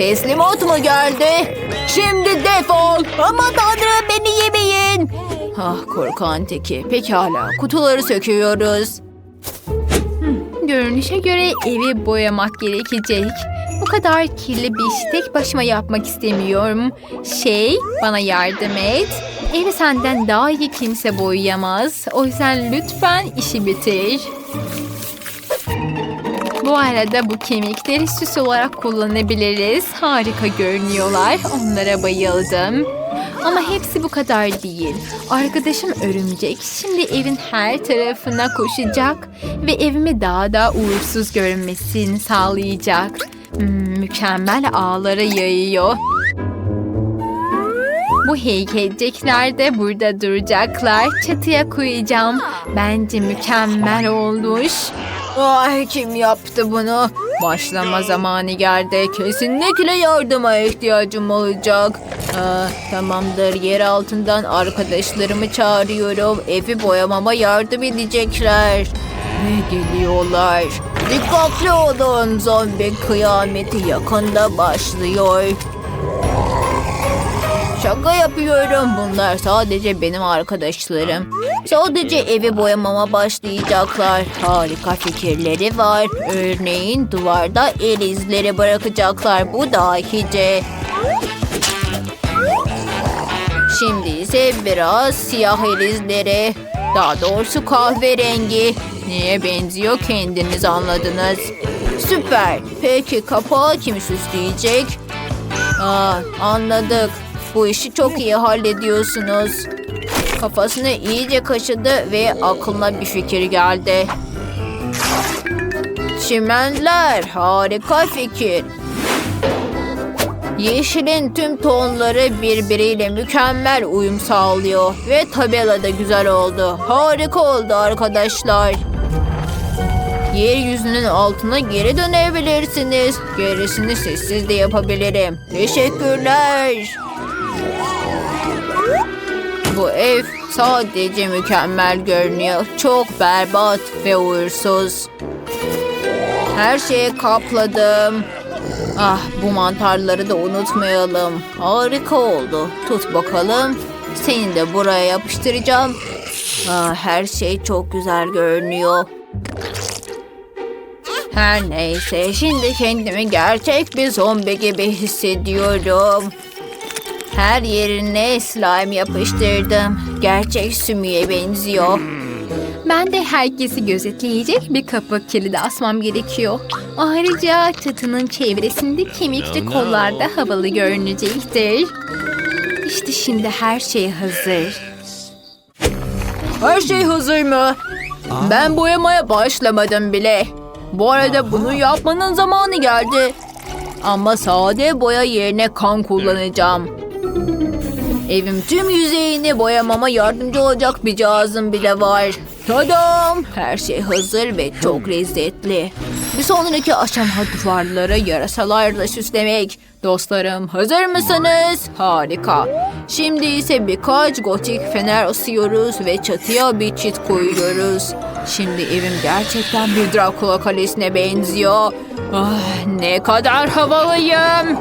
Teslimat mı geldi? Şimdi defol. Aman tanrım beni yemeyin. Ah korkan teki. Pekala kutuları söküyoruz. Görünüşe göre evi boyamak gerekecek. Bu kadar kirli bir işi tek başıma yapmak istemiyorum. Şey, bana yardım et. Evi senden daha iyi kimse boyayamaz. O yüzden lütfen işi bitir. Bu arada bu kemikleri süs olarak kullanabiliriz. Harika görünüyorlar. Onlara bayıldım. Ama hepsi bu kadar değil. Arkadaşım örümcek şimdi evin her tarafına koşacak ve evimi daha da uğursuz görünmesini sağlayacak. Hmm, mükemmel ağlara yayıyor. Bu heykelcikler de burada duracaklar. Çatıya koyacağım. Bence mükemmel olmuş. Ay kim yaptı bunu? Başlama zamanı geldi. Kesinlikle yardıma ihtiyacım olacak. Aa, tamamdır. Yer altından arkadaşlarımı çağırıyorum. Evi boyamama yardım edecekler. Ve geliyorlar. Dikkatli olun. Zombi kıyameti yakında başlıyor. Şaka yapıyorum. Bunlar sadece benim arkadaşlarım. Sadece evi boyamama başlayacaklar. Harika fikirleri var. Örneğin duvarda el izleri bırakacaklar. Bu dahice. Şimdi ise biraz siyah el izleri. Daha doğrusu kahverengi. Neye benziyor kendiniz anladınız. Süper. Peki kapağı kim süsleyecek? Aa, anladık. Bu işi çok iyi hallediyorsunuz. Kafasını iyice kaşıdı ve aklına bir fikir geldi. Çimenler harika fikir. Yeşilin tüm tonları birbiriyle mükemmel uyum sağlıyor ve tabela da güzel oldu. Harika oldu arkadaşlar. Yeryüzünün altına geri dönebilirsiniz. Gerisini sessiz de yapabilirim. Teşekkürler. Bu ev sadece mükemmel görünüyor. Çok berbat ve uğursuz. Her şeyi kapladım. Ah bu mantarları da unutmayalım. Harika oldu. Tut bakalım. Seni de buraya yapıştıracağım. Ah, her şey çok güzel görünüyor. Her neyse şimdi kendimi gerçek bir zombi gibi hissediyorum. Her yerine slime yapıştırdım. Gerçek sümüğe benziyor. Ben de herkesi gözetleyecek bir kapı kilidi asmam gerekiyor. Ayrıca çatının çevresinde kemikli kollarda havalı görünecektir. İşte şimdi her şey hazır. Her şey hazır mı? Ben boyamaya başlamadım bile. Bu arada bunu yapmanın zamanı geldi. Ama sade boya yerine kan kullanacağım. Evim tüm yüzeyini boyamama yardımcı olacak bir cihazım bile var. Tadam! Her şey hazır ve çok lezzetli. Bir sonraki aşama duvarlara yarasalarla süslemek. Dostlarım hazır mısınız? Harika. Şimdi ise birkaç gotik fener asıyoruz ve çatıya bir çit koyuyoruz. Şimdi evim gerçekten bir Dracula kalesine benziyor. Ah, ne kadar havalıyım.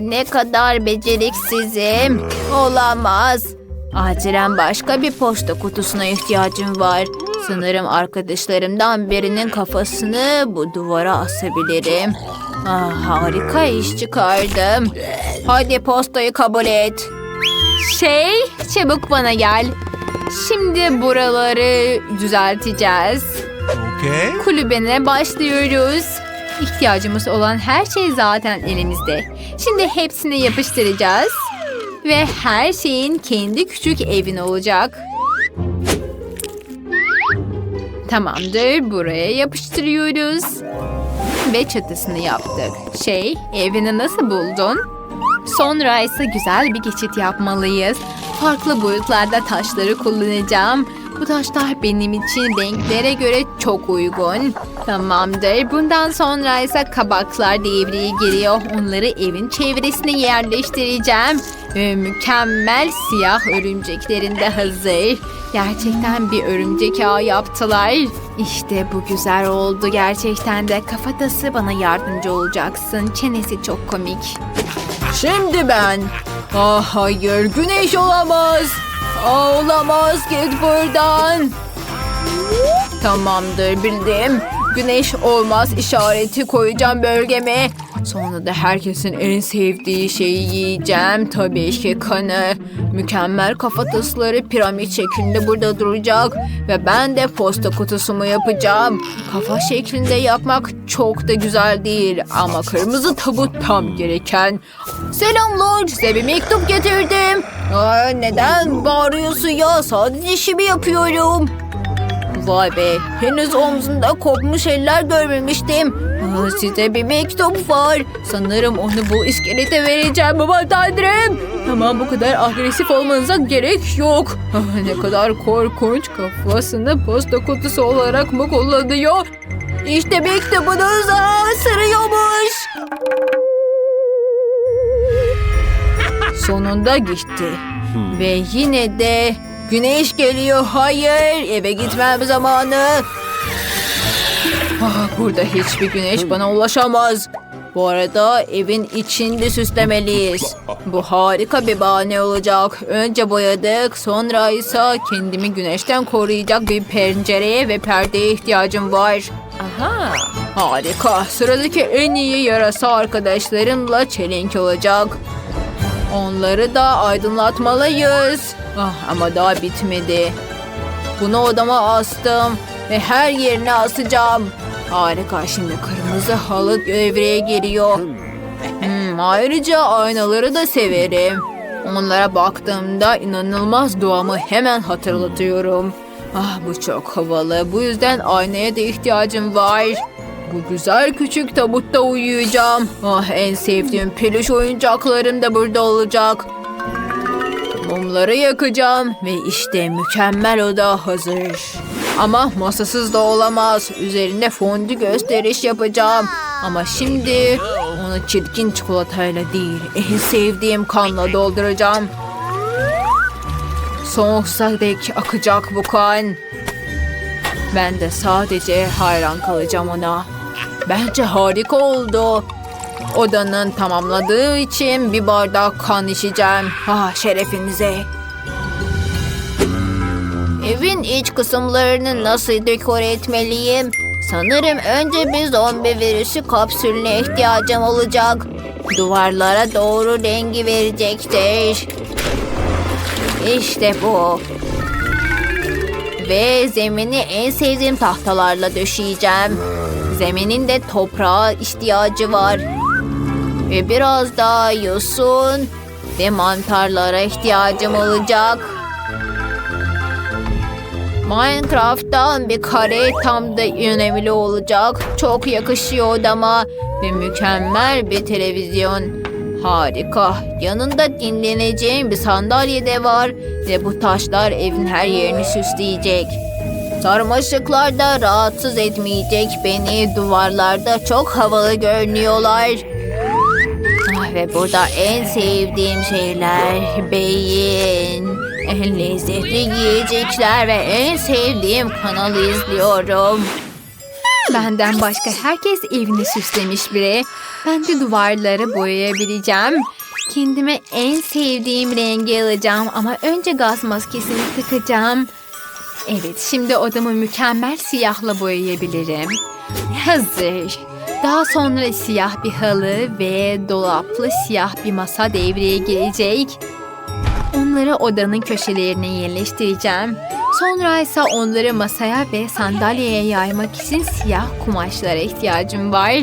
Ne kadar beceriksizim. Olamaz. Acilen başka bir posta kutusuna ihtiyacım var. Sanırım arkadaşlarımdan birinin kafasını bu duvara asabilirim. Ah, harika iş çıkardım. Hadi postayı kabul et. Şey, çabuk bana gel. Şimdi buraları düzelteceğiz. Okay. Kulübene başlıyoruz. İhtiyacımız olan her şey zaten elimizde. Şimdi hepsini yapıştıracağız. Ve her şeyin kendi küçük evin olacak. Tamamdır. Buraya yapıştırıyoruz. Ve çatısını yaptık. Şey, evini nasıl buldun? Sonra ise güzel bir geçit yapmalıyız. Farklı boyutlarda taşları kullanacağım. Bu taşlar benim için renklere göre çok uygun. Tamamdır. Bundan sonra ise kabaklar devreye giriyor. Onları evin çevresine yerleştireceğim. Ve mükemmel siyah örümceklerin de hazır. Gerçekten bir örümcek ağı yaptılar. İşte bu güzel oldu gerçekten de. Kafatası bana yardımcı olacaksın. Çenesi çok komik. Şimdi ben. Ah hayır güneş olamaz. Aa, olamaz git buradan. Tamamdır bildim. Güneş olmaz işareti koyacağım bölgeme. Sonra da herkesin en sevdiği şeyi yiyeceğim. Tabii ki kanı. Mükemmel kafatasları piramit şeklinde burada duracak. Ve ben de posta kutusumu yapacağım. Kafa şeklinde yapmak çok da güzel değil. Ama kırmızı tabut tam gereken. Selamlar size bir mektup getirdim. Aa, neden bağırıyorsun ya? Sadece işimi yapıyorum. Vay be, henüz omzunda kopmuş eller görmemiştim. Aa, size bir mektup var. Sanırım onu bu iskelete vereceğim baba tanrım. Tamam bu kadar agresif olmanıza gerek yok. Ah, ne kadar korkunç kafasını posta kutusu olarak mı kullanıyor? İşte mektubunuz aa, sırıyormuş. Sonunda gitti. Ve yine de güneş geliyor. Hayır eve gitmem zamanı. Ah, burada hiçbir güneş bana ulaşamaz. Bu arada evin içinde süslemeliyiz. Bu harika bir bahane olacak. Önce boyadık, sonra ise kendimi güneşten koruyacak bir pencereye ve perdeye ihtiyacım var. Aha, harika. Sıradaki en iyi yarasa arkadaşlarımla çelenk olacak. Onları da aydınlatmalıyız. Ah, ama daha bitmedi. Bunu odama astım ve her yerine asacağım. Harika şimdi kırmızı halı devreye giriyor. Hmm, ayrıca aynaları da severim. Onlara baktığımda inanılmaz doğamı hemen hatırlatıyorum. Ah bu çok havalı. Bu yüzden aynaya da ihtiyacım var. Bu güzel küçük tabutta uyuyacağım. Ah en sevdiğim peluş oyuncaklarım da burada olacak. Mumları yakacağım ve işte mükemmel oda hazır. Ama masasız da olamaz. Üzerinde fondü gösteriş yapacağım. Ama şimdi onu çirkin çikolatayla değil, en sevdiğim kanla dolduracağım. Sonsuza dek akacak bu kan. Ben de sadece hayran kalacağım ona. Bence harika oldu. Odanın tamamladığı için bir bardak kan içeceğim. Ah şerefinize. Evin iç kısımlarını nasıl dekore etmeliyim? Sanırım önce bir zombi virüsü kapsülüne ihtiyacım olacak. Duvarlara doğru rengi verecektir. İşte bu. Ve zemini en sevdiğim tahtalarla döşeyeceğim. Zeminin de toprağa ihtiyacı var. Ve biraz daha yosun ve mantarlara ihtiyacım olacak. Minecraft'tan bir kare tam da önemli olacak. Çok yakışıyor odama ve mükemmel bir televizyon. Harika. Yanında dinleneceğim bir sandalye de var ve bu taşlar evin her yerini süsleyecek. Sarmaşıklar da rahatsız etmeyecek beni. Duvarlarda çok havalı görünüyorlar. Ah, ve burada en sevdiğim şeyler beyin. En lezzetli yiyecekler ve en sevdiğim kanalı izliyorum. Benden başka herkes evini süslemiş biri. Ben de duvarları boyayabileceğim. Kendime en sevdiğim rengi alacağım ama önce gaz maskesini takacağım. Evet, şimdi odamı mükemmel siyahla boyayabilirim. Hazır. Daha sonra siyah bir halı ve dolaplı siyah bir masa devreye girecek. Onları odanın köşelerine yerleştireceğim. Sonra ise onları masaya ve sandalyeye yaymak için siyah kumaşlara ihtiyacım var.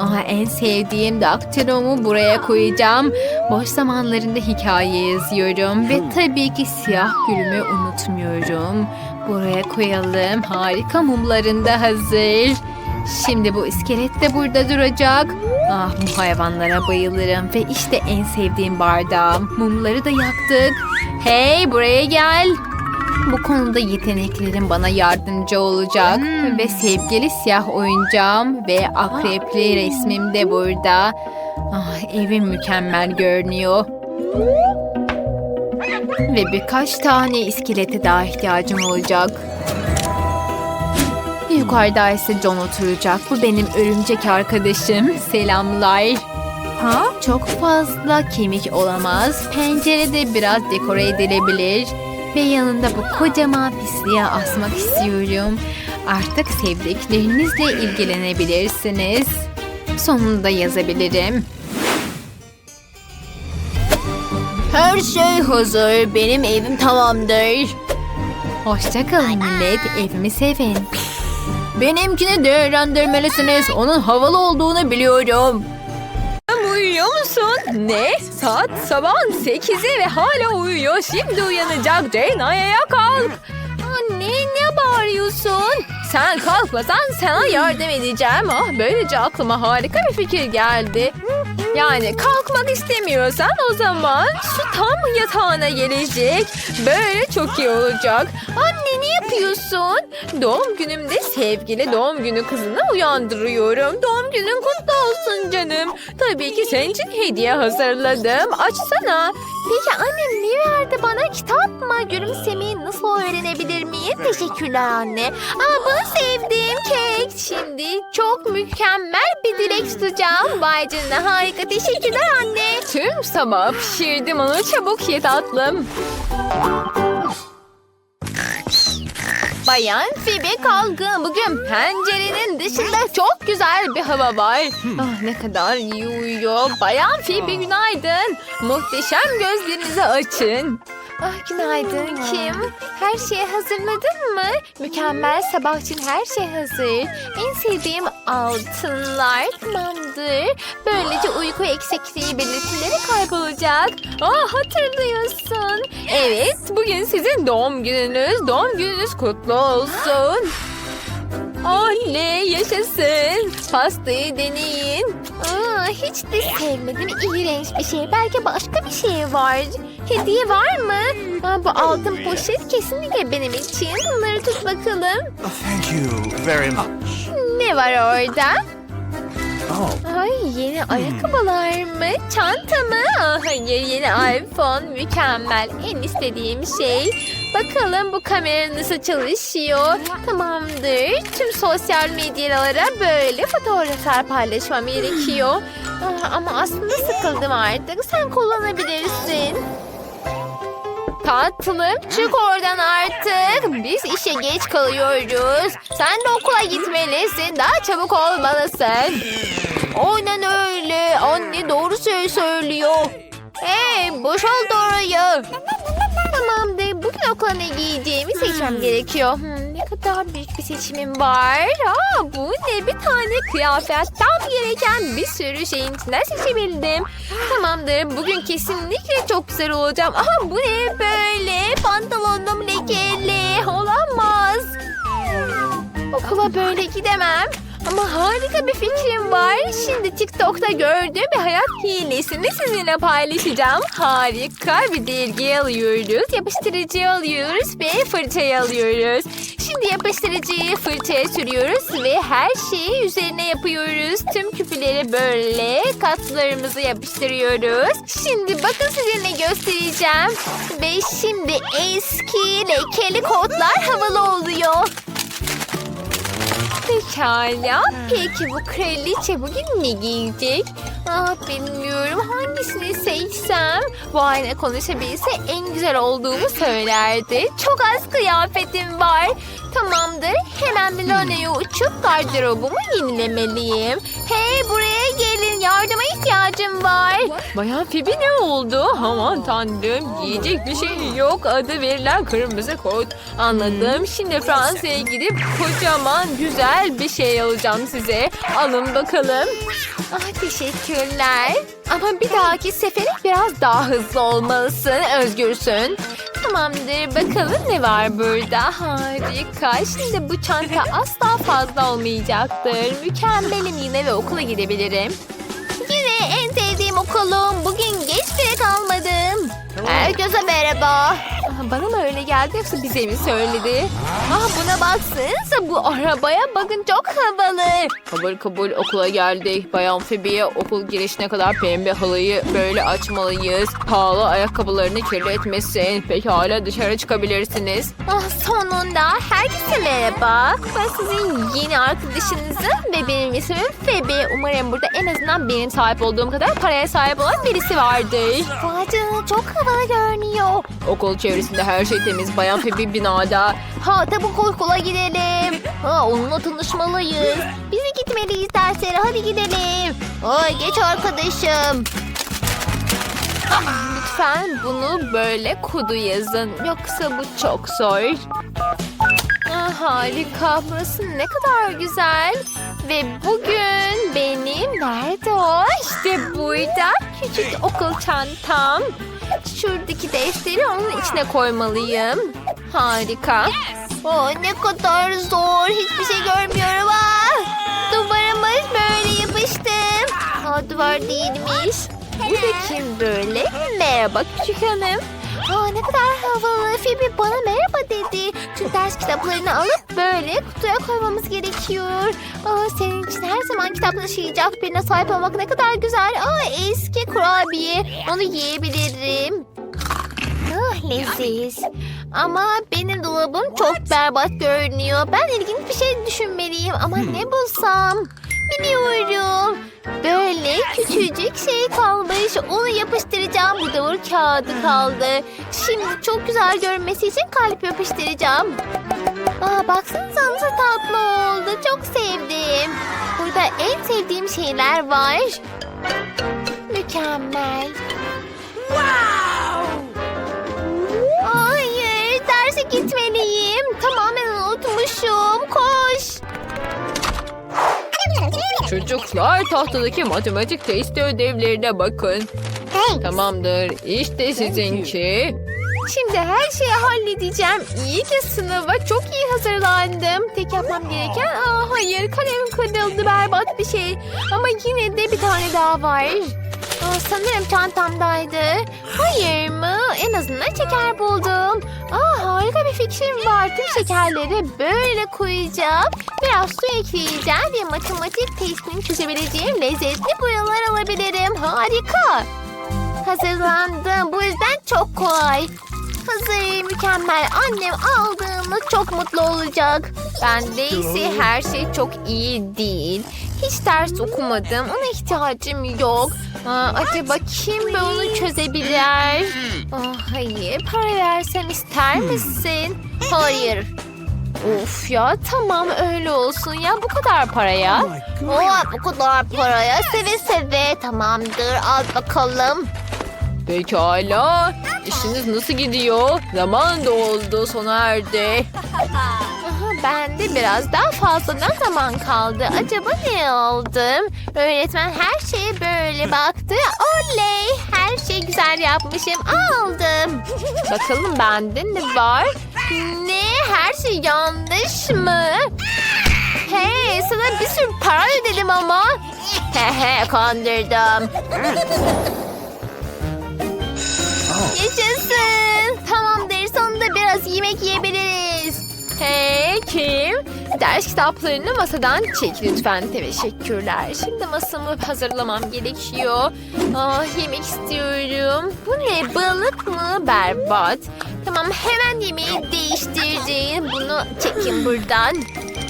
Aha, en sevdiğim daktilomu buraya koyacağım. Boş zamanlarında hikaye yazıyorum ve tabii ki siyah gülümü unutmuyorum. Buraya koyalım. Harika mumların da hazır. Şimdi bu iskelet de burada duracak. Ah bu hayvanlara bayılırım ve işte en sevdiğim bardağım. Mumları da yaktık. Hey buraya gel. Bu konuda yeteneklerim bana yardımcı olacak. Ve sevgili siyah oyuncağım ve akrepli resmim de burada. Ah, evim mükemmel görünüyor. Ve birkaç tane iskelete daha ihtiyacım olacak. Yukarıda ise John oturacak. Bu benim örümcek arkadaşım. Selamlar. Ha? Çok fazla kemik olamaz. Pencerede biraz dekore edilebilir. Ve yanında bu kocaman pisliğe asmak istiyorum. Artık sevdiklerinizle ilgilenebilirsiniz. Sonunda yazabilirim. Her şey hazır. Benim evim tamamdır. Hoşçakalın millet. Evimi sevin. Benimkini değerlendirmelisiniz. Onun havalı olduğunu biliyorum. Uyuyor musun? Ne? Saat sabahın 8'i ve hala uyuyor. Şimdi uyanacak. Jane ayağa kalk. Anne ne bağırıyorsun? Sen kalkmasan sana yardım edeceğim. Ah böylece aklıma harika bir fikir geldi. Yani kalkmak istemiyorsan o zaman su tam yatağına gelecek. Böyle çok iyi olacak. Anne ne yapıyorsun? Doğum günümde sevgili doğum günü kızını uyandırıyorum. Doğum günün kutlu olsun canım. Tabii ki senin için hediye hazırladım. Açsana. Peki annem ne verdi bana? Kitap mı? Gülümsemeyi nasıl öğrenebilir miyim? Teşekkürler anne. Aa, bunu sevdiğim kek. Şimdi çok mükemmel bir dilek tutacağım. Vay canına harika. Teşekkürler anne. Tüm sabah pişirdim onu. Çabuk ye tatlım. Bayan Phoebe kalkın. Bugün pencerenin dışında çok güzel bir hava var. Ah, ne kadar iyi uyuyor. Bayan Phoebe günaydın. Muhteşem gözlerinizi açın. Ah günaydın Kim. Her şeyi hazırladın mı? Mükemmel sabah için her şey hazır. En sevdiğim altınlar tamamdır. Böylece uyku eksikliği belirtileri kaybolacak. Ah hatırlıyorsun. Evet bugün sizin doğum gününüz. Doğum gününüz kutlu olsun. Oley yaşasın. Pastayı deneyin. Aa, hiç de sevmedim. İğrenç bir şey. Belki başka bir şey var. Hediye var mı? Aa, bu altın poşet kesinlikle benim için. Bunları tut bakalım. Oh, thank you very much. Ne var orada? Ay yeni ayakkabılar mı? Çanta mı? Aa, hayır yeni iPhone. Mükemmel. En istediğim şey. Bakalım bu kamera nasıl çalışıyor. Tamamdır. Tüm sosyal medyalara böyle fotoğraflar paylaşmam gerekiyor. Aa, ama aslında sıkıldım artık. Sen kullanabilirsin. Tatlım çık oradan artık. Biz işe geç kalıyoruz. Sen de okula gitmelisin. Daha çabuk olmalısın. Aynen öyle. Anne doğru şey söylüyor. Hey boşalt orayı. Tamamdır. Bugün okula ne giyeceğimi seçmem gerekiyor. Hmm, ne kadar büyük bir seçimim var. Aa, bu ne bir tane kıyafet. Tam gereken bir sürü şeyin içinden seçebildim. Tamamdır. Bugün kesinlikle çok güzel olacağım. Aha bu ne böyle? Pantolonum lekeli. Olamaz. Okula böyle gidemem. Ama harika bir fikrim var. Şimdi TikTok'ta gördüğüm bir hayat hilesini sizinle paylaşacağım. Harika bir dergi alıyoruz. Yapıştırıcı alıyoruz ve fırçayı alıyoruz. Şimdi yapıştırıcıyı fırçaya sürüyoruz ve her şeyi üzerine yapıyoruz. Tüm küpüleri böyle katlarımızı yapıştırıyoruz. Şimdi bakın sizinle göstereceğim. Ve şimdi eski lekeli kotlar havalı oluyor. Pekala. Peki bu kraliçe bugün ne giyecek? Ah bilmiyorum hangisini seçsem. Bu ayna konuşabilse en güzel olduğumu söylerdi. Çok az kıyafetim var. Tamamdır. Hemen Milano'ya uçup gardırobumu yenilemeliyim. Hey buraya gelin. Yardıma ihtiyacım var. Bayan Phoebe ne oldu? Aman tanrım. Giyecek bir şey yok. Adı verilen kırmızı kot. Anladım. Şimdi Fransa'ya gidip kocaman güzel bir şey alacağım size. Alın bakalım. Ah teşekkürler. Ama bir dahaki sefere biraz daha hızlı olmalısın. Özgürsün. Tamamdır. Bakalım ne var burada. Harika. Şimdi bu çanta asla fazla olmayacaktır. Mükemmelim yine ve okula gidebilirim. Okulum. Bugün geç bile kalmadım. Herkese merhaba. Ah, Bana mı öyle geldi yoksa bize mi söyledi? Ah buna baksanıza bu arabaya bakın çok havalı. Kabul kabul okula geldik. Bayan Phoebe'ye okul girişine kadar pembe halıyı böyle açmalıyız. Pahalı ayakkabılarını kirletmesin. Pekala dışarı çıkabilirsiniz. Ah sonunda herkese merhaba. Ben sizin yeni arkadaşınızım ve benim ismim Phoebe. Umarım burada en azından benim sahip olduğum kadar paraya sahip olan birisi vardır. Vay canına çok havalı görünüyor. Okul çevresinde her şey temiz. Bayan Phoebe binada. Ha tabi okula gidelim. Ha onunla tanışmalıyız. Biz gitmeliyiz derslere hadi gidelim. Ay geç arkadaşım. Lütfen bunu böyle kodu yazın. Yoksa bu çok zor. Ah, harika. Burası ne kadar güzel. Ve bugün benim nerede o? İşte burada küçük okul çantam. Şuradaki defteri onun içine koymalıyım. Harika. Oh, ne kadar zor. Hiçbir şey görmüyorum. Ah, duvarımız böyle yapıştım. Ha, duvar değilmiş. Bu da kim böyle? Merhaba küçük hanım. Aa, ne kadar havalı. Phoebe bana merhaba dedi. Tüm ders kitaplarını alıp böyle kutuya koymamız gerekiyor. Aa, senin için her zaman kitap taşıyacak birine sahip olmak ne kadar güzel. Aa, eski kurabiye. Onu yiyebilirim. Ah, leziz. Ama benim dolabım çok berbat görünüyor. Ben ilginç bir şey düşünmeliyim ama ne bulsam? Biliyorum. Böyle küçücük şey kalmış. Onu yapıştıracağım. Bu da vur kağıdı kaldı. Şimdi çok güzel görünmesi için kalp yapıştıracağım. Aa, baksanıza nasıl tatlı oldu. Çok sevdim. Burada en sevdiğim şeyler var. Mükemmel. Hayır, derse gitmeliyim. Tamamen Çocuklar tahtadaki matematik testi ödevlerine bakın. Tamamdır. İşte sizinki. Şimdi her şeyi halledeceğim. İyi ki sınava çok iyi hazırlandım. Tek yapmam gereken... Aa, hayır kalemim kırıldı berbat bir şey. Ama yine de bir tane daha var. Aa, sanırım çantamdaydı. Hayır mı? En azından şeker buldum. Aa, harika bir fikrim var. Tüm şekerleri böyle koyacağım. Biraz su ekleyeceğim ve matematik testini çözebileceğim lezzetli boyalar alabilirim. Harika. Hazırlandım. Bu yüzden çok kolay. Hazır, mükemmel. Annem aldığımda çok mutlu olacak. Bende ise her şey çok iyi değil. Hiç ders okumadım. Ona ihtiyacım yok. Aa, acaba kim bunu çözebilir? Aa, hayır, para versem ister misin? Hayır. Of ya tamam öyle olsun ya bu kadar paraya. Oh, bu kadar paraya seve seve tamamdır al bakalım. Pekala. İşiniz nasıl gidiyor? Zaman doldu sona erdi. Aha, ben de biraz daha fazladan zaman kaldı. Acaba ne aldım? Öğretmen her şeye böyle baktı. Oley! Her şey güzel yapmışım. Aldım. Bakalım bende ne var? Ne? Her şey yanlış mı? Hey sana bir sürü para ödedim ama. Hehe kandırdım. Yaşasın. Tamamdır sonunda biraz yemek yiyebiliriz. Hey kim? Ders kitaplarını masadan çek lütfen. Teşekkürler. Şimdi masamı hazırlamam gerekiyor. Ah yemek istiyorum. Bu ne balık mı? Berbat. Tamam hemen yemeği değiştireceğim. Bunu çekin buradan.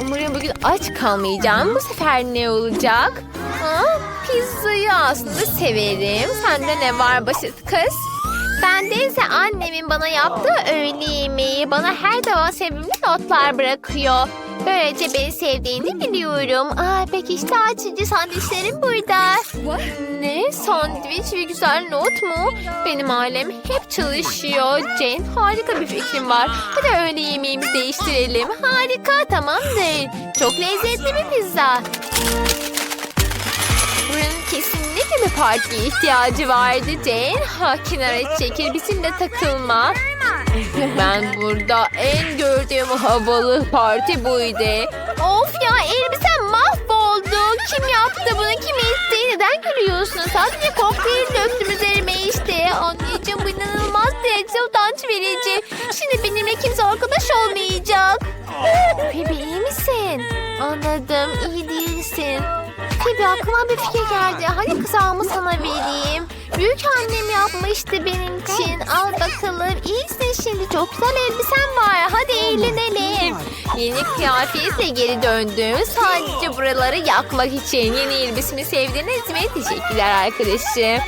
Umarım bugün aç kalmayacağım. Bu sefer ne olacak? Ha, pizzayı aslında severim. Sende ne var basit kız? Bende ise annemin bana yaptığı öğle yemeği bana her zaman sevimli notlar bırakıyor. Böylece beni sevdiğini biliyorum. Aa, peki işte açıcı sandviçlerim burada. Ne? Sandviç ve güzel not mu? Benim ailem hep çalışıyor. Jane harika bir fikrim var. Hadi öğle yemeğimizi değiştirelim. Harika tamamdır. Çok lezzetli bir pizza. Buranın kesinlikle bir partiye ihtiyacı vardı Jane. Ha kenara çekil bizimle takılma. Ben burada en gördüğüm havalı parti buydu. Of ya elbisem mahvoldu. Kim yaptı bunu kim etti? Neden gülüyorsun? Sadece kokteyl döktüm üzerime işte. Anneciğim bu inanılmaz derecede utanç verici. Şimdi benimle kimse arkadaş olmayacak. Phoebe iyi misin? Anladım iyi değilsin. Phoebe aklıma bir fikir geldi. Hadi kızağımı sana vereyim. Büyük annem yapmıştı benim için. Al bakalım. İyisin şimdi. Çok güzel elbisen var. Hadi eğlenelim. Yeni kıyafetle geri döndüm. Sadece buraları yakmak için. Yeni elbisemi sevdiniz mi? Teşekkürler arkadaşım.